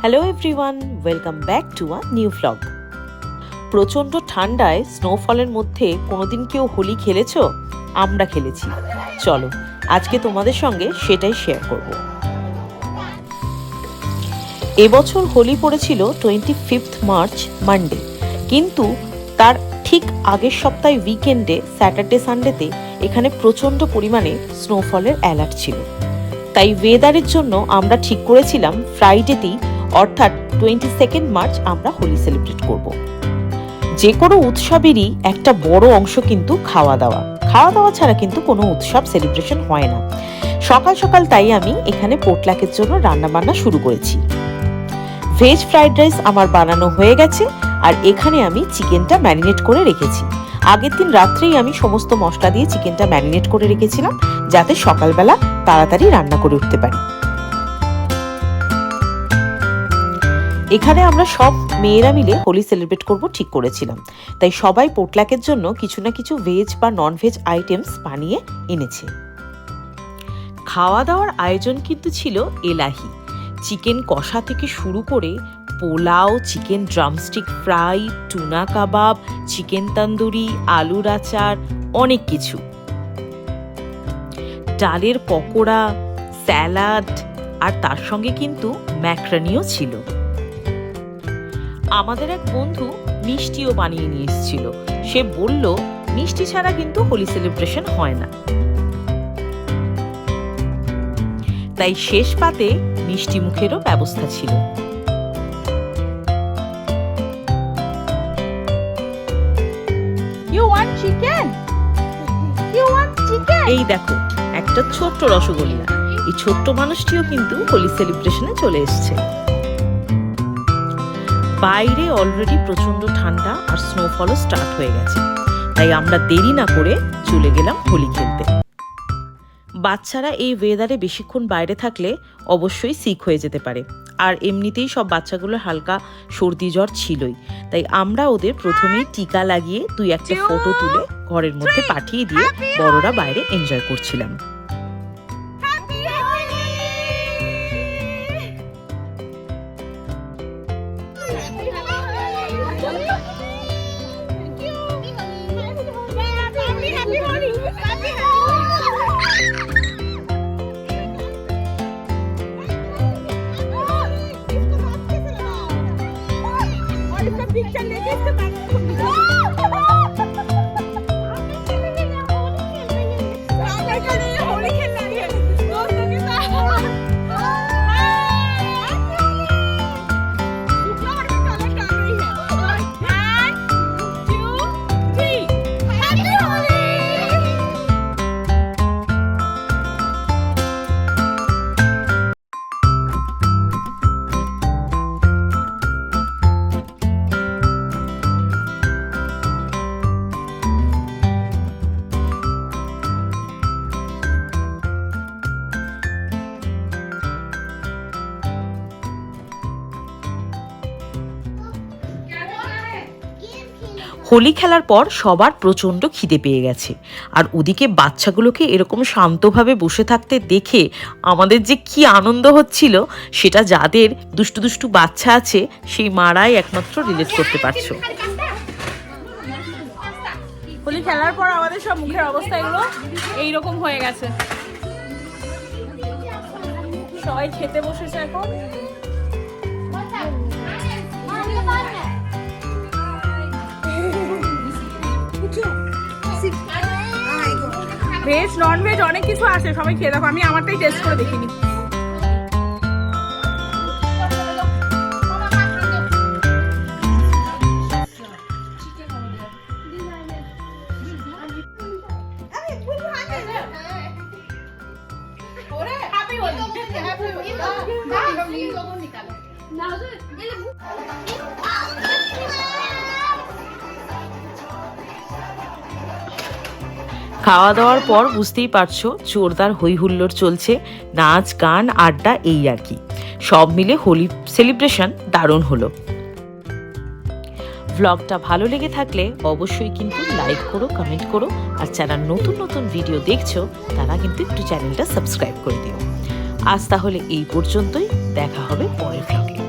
Hello everyone welcome back to a new vlog প্রচণ্ড ঠান্ডায় স্নোফলের মধ্যে কোনোদিন কেউ হোলি খেলেছো? আমরা খেলেছি। চলো, আজকে তোমাদের সঙ্গে সেটাই শেয়ার করব। এবছর হোলি পড়েছিল টোয়েন্টি ফিফথ মার্চ মানডে কিন্তু তার ঠিক আগের সপ্তাহে উইকেন্ডে স্যাটারডে সানডেতে এখানে প্রচণ্ড পরিমাণে স্নোফলের অ্যালার্ট ছিল। তাই ওয়েদারের জন্য আমরা ঠিক করেছিলাম ফ্রাইডেতেই অর্থাৎ টোয়েন্টি সেকেন্ড মার্চ আমরা হোলি সেলিব্রেট করব। যে কোনো উৎসবেরই একটা বড় অংশ কিন্তু খাওয়া দাওয়া। খাওয়া দাওয়া ছাড়া কিন্তু কোনো উৎসব সেলিব্রেশন হয় না। সকাল সকাল তাই আমি এখানে পোটলাকের জন্য রান্না বান্না শুরু করেছি। ভেজ ফ্রাইড রাইস আমার বানানো হয়ে গেছে আর এখানে আমি চিকেনটা ম্যারিনেট করে রেখেছি। আগের দিন রাত্রেই আমি সমস্ত মশলা দিয়ে চিকেনটা ম্যারিনেট করে রেখেছিলাম যাতে সকালবেলা তাড়াতাড়ি রান্না করে উঠতে পারি। এখানে আমরা সব মেয়েরা মিলে হোলি সেলিব্রেট করব ঠিক করেছিলাম। তাই সবাই পোটলাকের জন্য কিছু না কিছু ভেজ বা নন ভেজ আইটেমস বানিয়ে এনেছে। খাওয়া দাওয়ার আয়োজন কিন্তু ছিল এলাহি। চিকেন কষা থেকে শুরু করে pulao chicken drumstick fry tuna kebab chicken tandoori আলুর আচার, অনেক কিছু। ডালের পকোড়া স্যালাড আর তার সঙ্গে কিন্তু ম্যাক্রানিও ছিল। আমাদের এক বন্ধু মিষ্টিও বানিয়ে নিয়ে এসেছিল। সে বলল মিষ্টি ছাড়া কিন্তু হোলি সেলিব্রেশন হয় না। তাই শেষ পাতে মিষ্টি মুখেরও ব্যবস্থা ছিল? এই দেখো একটা ছোট্ট রসগোল্লা। এই ছোট্ট মানুষটিও কিন্তু হোলি সেলিব্রেশনে চলে এসেছে। বাইরে অলরেডি প্রচণ্ড ঠান্ডা আর স্নোফলও স্টার্ট হয়ে গেছে। তাই আমরা দেরি না করে চলে গেলাম হোলি খেলতে। বাচ্চারা এই ওয়েদারে বেশিক্ষণ বাইরে থাকলে অবশ্যই সিক হয়ে যেতে পারে। আর এমনিতেই সব বাচ্চাগুলোর হালকা সর্দি জ্বর ছিলই। তাই আমরা ওদের প্রথমেই টিকা লাগিয়ে দুই একটা ফটো তুলে ঘরের মধ্যে পাঠিয়ে দিয়ে বড়রা বাইরে এনজয় করছিলাম। पिक्चर लेके इसके হোলি খেলার পর সবার প্রচণ্ড খিদে পেয়ে গেছে। আর ওদিকে বাচ্চাগুলোকে এরকম শান্তভাবে বসে থাকতে দেখে আমাদের যে কি আনন্দ হচ্ছিল, সেটা যাদের দুষ্টু দুষ্টু বাচ্চা আছে, সেই মারাই একমাত্র রিলেট করতে পারছ। হোলি খেলার পর আমাদের সব মুখের অবস্থা এগুলো এইরকম হয়ে গেছে। সবাই খেতে বসেছে এখন। ভেজ নন ভেজ অনেক কিছু আছে সবাই খেয়ে দেখো আমি আমারটাই টেস্ট করে দেখিনি। খাওয়া দাওয়ার পর বুঝতেই পারছ জোরদার হই হুল্লোড় চলছে, নাচ, গান, আড্ডা, এই আর কি। সব মিলে হোলি সেলিব্রেশন দারুণ হলো। ভ্লগটা ভালো লেগে থাকলে অবশ্যই কিন্তু লাইক করো, কমেন্ট করো, আর যারা নতুন নতুন ভিডিও দেখছ, তারা কিন্তু একটু চ্যানেলটা সাবস্ক্রাইব করে দিও। আজ তাহলে এই পর্যন্তই, দেখা হবে পরের এ।